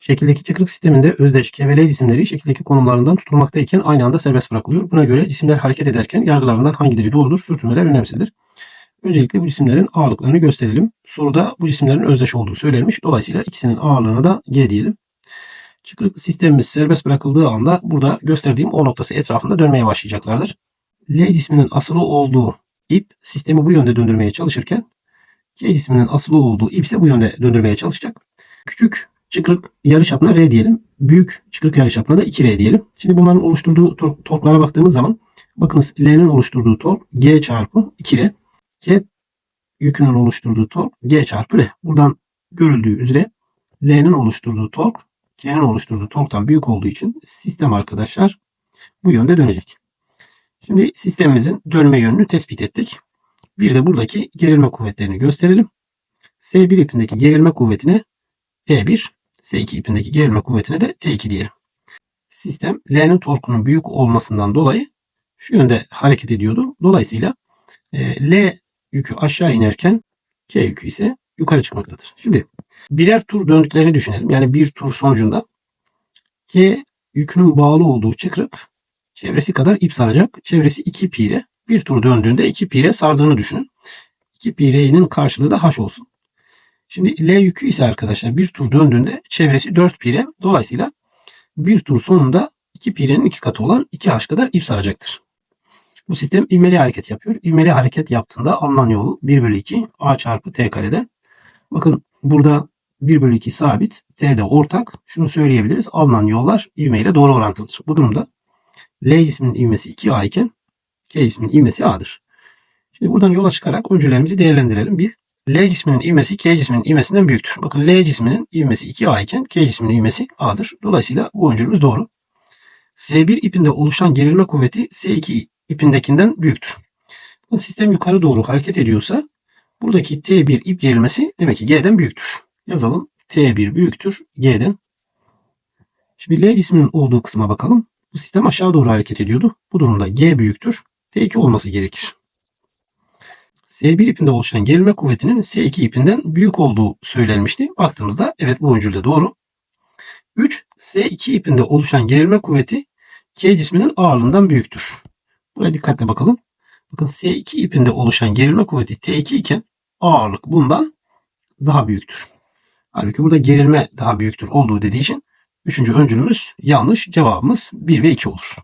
Şekildeki çıkrık sisteminde özdeş K ve L cisimleri şekildeki konumlarından tutulmaktayken aynı anda serbest bırakılıyor. Buna göre cisimler hareket ederken yargılarından hangileri doğrudur, sürtünmeler önemsizdir. Öncelikle bu cisimlerin ağırlıklarını gösterelim. Soruda bu cisimlerin özdeş olduğu söylenmiş. Dolayısıyla ikisinin ağırlığına da G diyelim. Çıkrık sistemimiz serbest bırakıldığı anda burada gösterdiğim O noktası etrafında dönmeye başlayacaklardır. L cisminin asılı olduğu ip sistemi bu yönde döndürmeye çalışırken K cisminin asılı olduğu ip ise bu yönde döndürmeye çalışacak. Küçük çıkrık yarıçapına R diyelim. Büyük çıkrık yarıçapına da 2R diyelim. Şimdi bunların oluşturduğu tor- torklara baktığımız zaman bakınız L'nin oluşturduğu tork G çarpı 2R. K yükünün oluşturduğu tork G çarpı R. Buradan görüldüğü üzere L'nin oluşturduğu tork K'nin oluşturduğu torktan büyük olduğu için sistem arkadaşlar bu yönde dönecek. Şimdi sistemimizin dönme yönünü tespit ettik. Bir de buradaki gerilme kuvvetlerini gösterelim. S1 ipindeki gerilme kuvvetine T1, S2 ipindeki gerilme kuvvetine de T2 diyelim. Sistem L'nin torkunun büyük olmasından dolayı şu yönde hareket ediyordu. Dolayısıyla e, L yükü aşağı inerken K yükü ise yukarı çıkmaktadır. Şimdi birer tur döndüklerini düşünelim. Yani bir tur sonucunda K yükünün bağlı olduğu çıkrık çevresi kadar ip saracak. Çevresi 2 pire. Bir tur döndüğünde 2 pire sardığını düşünün. 2 pire'nin karşılığı da h olsun. Şimdi L yükü ise arkadaşlar bir tur döndüğünde çevresi 4 pire. Dolayısıyla bir tur sonunda 2 pirenin 2 katı olan 2h kadar ip saracaktır. Bu sistem ivmeli hareket yapıyor. İvmeli hareket yaptığında alınan yol 1 bölü 2 a çarpı t karede. Bakın burada 1 bölü 2 sabit. T de ortak. Şunu söyleyebiliriz. Alınan yollar ivmeyle doğru orantılıdır. Bu durumda L cisminin ivmesi 2A iken K cisminin ivmesi A'dır. Şimdi buradan yola çıkarak öncülerimizi değerlendirelim. Bir, L cisminin ivmesi K cisminin ivmesinden büyüktür. Bakın L cisminin ivmesi 2A iken K cisminin ivmesi A'dır. Dolayısıyla bu öncülümüz doğru. S1 ipinde oluşan gerilme kuvveti S2 ipindekinden büyüktür. Bakın sistem yukarı doğru hareket ediyorsa buradaki T1 ip gerilmesi demek ki G'den büyüktür. Yazalım. T1 büyüktür G'den. Şimdi L cisminin olduğu kısma bakalım. Bu sistem aşağı doğru hareket ediyordu. Bu durumda G büyüktür. T2 olması gerekir. S1 ipinde oluşan gerilme kuvvetinin S2 ipinden büyük olduğu söylenmişti. Baktığımızda evet bu öncül de doğru. 3. S2 ipinde oluşan gerilme kuvveti K cisminin ağırlığından büyüktür. Buraya dikkatle bakalım. Bakın S2 ipinde oluşan gerilme kuvveti T2 iken ağırlık bundan daha büyüktür. Halbuki burada gerilme daha büyüktür olduğu dediği için Üçüncü öncülümüz yanlış. Cevabımız 1 ve 2 olur.